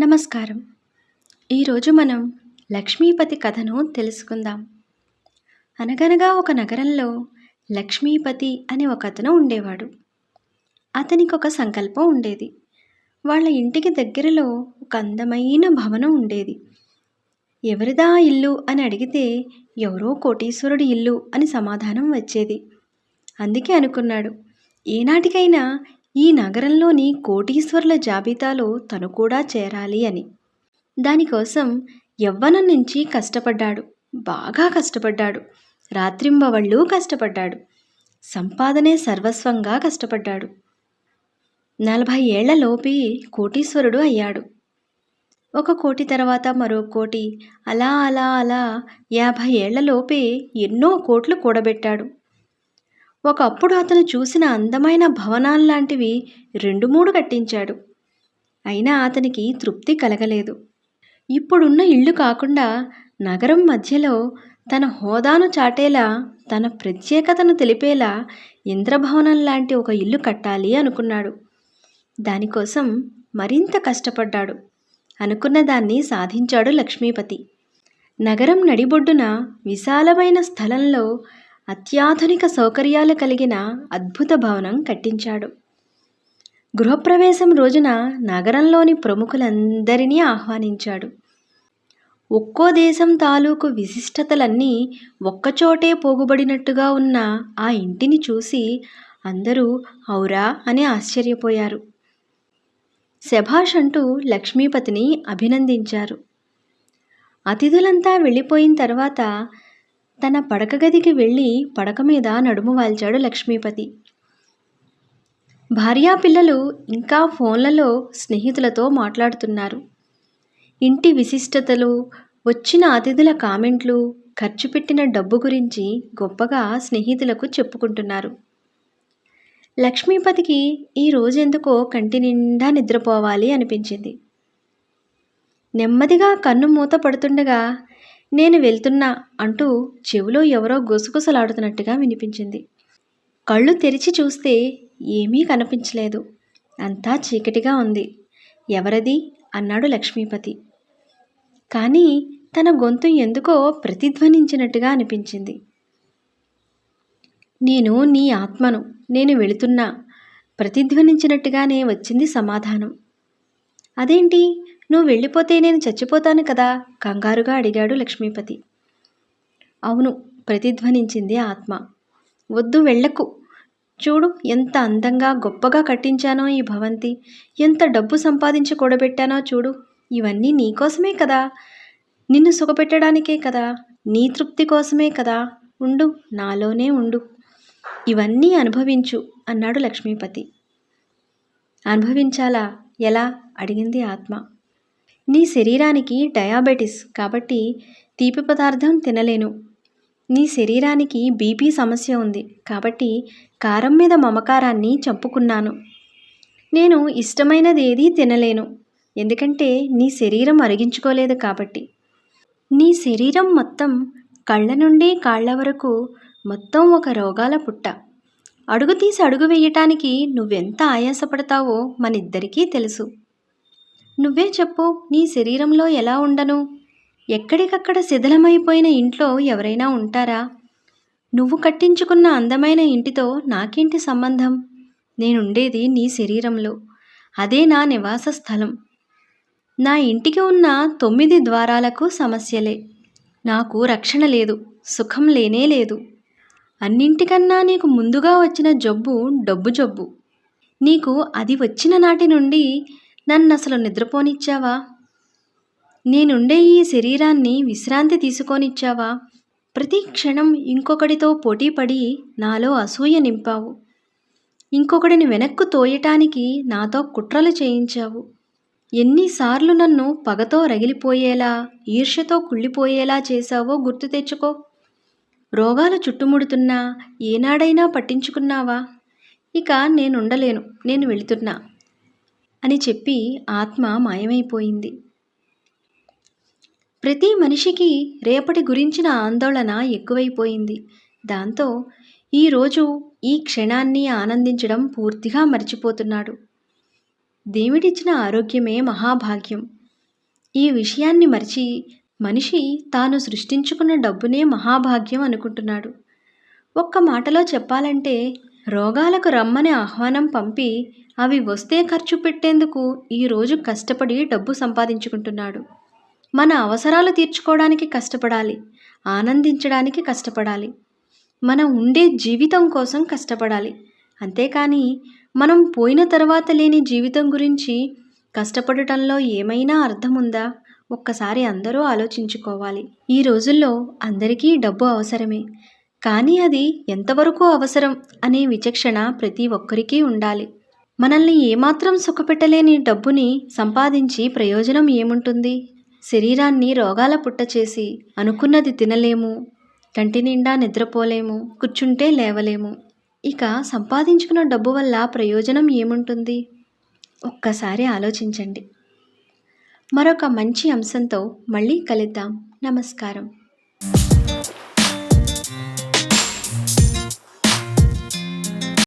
నమస్కారం. ఈరోజు మనం లక్ష్మీపతి కథను తెలుసుకుందాం. అనగనగా ఒక నగరంలో లక్ష్మీపతి అనే ఒక అతను ఉండేవాడు. అతనికి ఒక సంకల్పం ఉండేది. వాళ్ళ ఇంటికి దగ్గరలో ఒక అందమైన భవనం ఉండేది. ఎవరిదా ఇల్లు అని అడిగితే ఎవరో కోటీశ్వరుడి ఇల్లు అని సమాధానం వచ్చేది. అందుకే అనుకున్నాడు ఏనాటికైనా ఈ నగరంలోని కోటీశ్వరుల జాబితాలో తను కూడా చేరాలి అని. దానికోసం యవ్వనం నుంచి కష్టపడ్డాడు. బాగా కష్టపడ్డాడు. రాత్రింబవళ్ళు కష్టపడ్డాడు. సంపాదనే సర్వస్వంగా కష్టపడ్డాడు. నలభై ఏళ్ళలోపి కోటీశ్వరుడు అయ్యాడు. ఒక కోటి తర్వాత మరో కోటి అలా అలా అలా యాభై ఏళ్ళలోపే ఎన్నో కోట్లు కూడబెట్టాడు. ఒకప్పుడు అతను చూసిన అందమైన భవనాల్లాంటివి రెండు మూడు కట్టించాడు. అయినా అతనికి తృప్తి కలగలేదు. ఇప్పుడున్న ఇల్లు కాకుండా నగరం మధ్యలో తన హోదాను చాటేలా తన ప్రత్యేకతను తెలిపేలా ఇంద్రభవనం లాంటి ఒక ఇల్లు కట్టాలి అనుకున్నాడు. దానికోసం మరింత కష్టపడ్డాడు. అనుకున్న దాన్ని సాధించాడు లక్ష్మీపతి. నగరం నడిబొడ్డున విశాలమైన స్థలంలో అత్యాధునిక సౌకర్యాలు కలిగిన అద్భుత భవనం కట్టించాడు. గృహప్రవేశం రోజున నగరంలోని ప్రముఖులందరినీ ఆహ్వానించాడు. ఒక్కో దేశం తాలూకు విశిష్టతలన్నీ ఒక్కచోటే పోగుబడినట్టుగా ఉన్న ఆ ఇంటిని చూసి అందరూ ఔరా అని ఆశ్చర్యపోయారు. శభాష్ అంటూ లక్ష్మీపతిని అభినందించారు. అతిథులంతా వెళ్ళిపోయిన తర్వాత తన పడక గదికి వెళ్ళి పడక మీద నడుము వాల్చాడు లక్ష్మీపతి. భార్యా పిల్లలు ఇంకా ఫోన్లలో స్నేహితులతో మాట్లాడుతున్నారు. ఇంటి విశిష్టతలు వచ్చిన అతిథుల కామెంట్లు ఖర్చు పెట్టిన డబ్బు గురించి గొప్పగా స్నేహితులకు చెప్పుకుంటున్నారు. లక్ష్మీపతికి ఈ రోజెందుకో కంటి నిండా నిద్రపోవాలి అనిపించింది. నెమ్మదిగా కన్ను మూత పడుతుండగా నేను వెళ్తున్నా అంటూ చెవిలో ఎవరో గుసగుసలాడుతున్నట్టుగా వినిపించింది. కళ్ళు తెరిచి చూస్తే ఏమీ కనిపించలేదు. అంతా చీకటిగా ఉంది. ఎవరది? అన్నాడు లక్ష్మీపతి. కానీ తన గొంతు ఎందుకో ప్రతిధ్వనించినట్టుగా అనిపించింది. నేను నీ ఆత్మను నేను వెళుతున్నా ప్రతిధ్వనించినట్టుగానే వచ్చింది సమాధానం. అదేంటి? నువ్వు వెళ్ళిపోతే నేను చచ్చిపోతాను కదా? కంగారుగా అడిగాడు లక్ష్మీపతి. అవును ప్రతిధ్వనించింది ఆత్మ. వద్దు వెళ్ళకు. చూడు ఎంత అందంగా గొప్పగా కట్టించానో ఈ భవంతి. ఎంత డబ్బు సంపాదించి కూడబెట్టానో చూడు. ఇవన్నీ నీకోసమే కదా? నిన్ను సుఖపెట్టడానికే కదా? నీ తృప్తి కోసమే కదా? ఉండు నాలోనే ఉండు. ఇవన్నీ అనుభవించు అన్నాడు లక్ష్మీపతి. అనుభవించాలా? ఎలా? అడిగింది ఆత్మ. నీ శరీరానికి డయాబెటిస్ కాబట్టి తీపి పదార్థం తినలేను. నీ శరీరానికి బీపీ సమస్య ఉంది కాబట్టి కారం మీద మమకారాన్ని చంపుకున్నాను. నేను ఇష్టమైనది ఏదీ తినలేను. ఎందుకంటే నీ శరీరం అరిగించుకోలేదు కాబట్టి. నీ శరీరం మొత్తం కళ్ళ నుండి కాళ్ళ వరకు మొత్తం ఒక రోగాల పుట్ట. అడుగు తీసి అడుగు వేయటానికి నువ్వెంత ఆయాసపడతావో మనిద్దరికీ తెలుసు. నువ్వే చెప్పు నీ శరీరంలో ఎలా ఉండను? ఎక్కడికక్కడ శిథిలమైపోయిన ఇంట్లో ఎవరైనా ఉంటారా? నువ్వు కట్టించుకున్న అందమైన ఇంటితో నాకేంటి సంబంధం? నేనుండేది నీ శరీరంలో. అదే నా నివాస స్థలం. నా ఇంటికి ఉన్న తొమ్మిది ద్వారాలకు సమస్యలే. నాకు రక్షణ లేదు సుఖం లేనే లేదు. అన్నింటికన్నా నీకు ముందుగా వచ్చిన జబ్బు డబ్బు జబ్బు. నీకు అది వచ్చిన నాటి నుండి నన్ను అసలు నిద్రపోనిచ్చావా? నేనుండే ఈ శరీరాన్ని విశ్రాంతి తీసుకోనిచ్చావా? ప్రతి క్షణం ఇంకొకడితో పోటీపడి నాలో అసూయ నింపావు. ఇంకొకడిని వెనక్కు తోయటానికి నాతో కుట్రలు చేయించావు. ఎన్నిసార్లు నన్ను పగతో రగిలిపోయేలా ఈర్ష్యతో కుళ్ళిపోయేలా చేశావో గుర్తు తెచ్చుకో. రోగాలు చుట్టుముడుతున్నా ఏనాడైనా పట్టించుకున్నావా? ఇక నేనుండలేను నేను వెళుతున్నా. అని చెప్పి ఆత్మ మాయమైపోయింది. ప్రతి మనిషికి రేపటి గురించిన ఆందోళన ఎక్కువైపోయింది. దాంతో ఈరోజు ఈ క్షణాన్ని ఆనందించడం పూర్తిగా మర్చిపోతున్నాడు. దేవుడిచ్చిన ఆరోగ్యమే మహాభాగ్యం. ఈ విషయాన్ని మరిచి మనిషి తాను సృష్టించుకున్న డబ్బునే మహాభాగ్యం అనుకుంటున్నాడు. ఒక్క మాటలో చెప్పాలంటే రోగాలకు రమ్మని ఆహ్వానం పంపి అవి వస్తే ఖర్చు పెట్టేందుకు ఈరోజు కష్టపడి డబ్బు సంపాదించుకుంటున్నాడు. మన అవసరాలు తీర్చుకోవడానికి కష్టపడాలి ఆనందించడానికి కష్టపడాలి. మనం ఉండే జీవితం కోసం కష్టపడాలి. అంతేకాని మనం పోయిన తర్వాత లేని జీవితం గురించి కష్టపడటంలో ఏమైనా అర్థం ఉందా ఒక్కసారి అందరూ ఆలోచించుకోవాలి. ఈ రోజుల్లో అందరికీ డబ్బు అవసరమే. కానీ అది ఎంతవరకు అవసరం అనే విచక్షణ ప్రతి ఒక్కరికి ఉండాలి. మనల్ని ఏమాత్రం సుఖపెట్టలేని డబ్బుని సంపాదించి ప్రయోజనం ఏముంటుంది? శరీరాన్ని రోగాల పుట్ట చేసి అనుకున్నది తినలేము కంటి నిండా నిద్రపోలేము కూర్చుంటే లేవలేము. ఇక సంపాదించుకున్న డబ్బు వల్ల ప్రయోజనం ఏముంటుంది? ఒక్కసారి ఆలోచించండి. మరొక మంచి అంశంతో మళ్ళీ కలుద్దాం. నమస్కారం.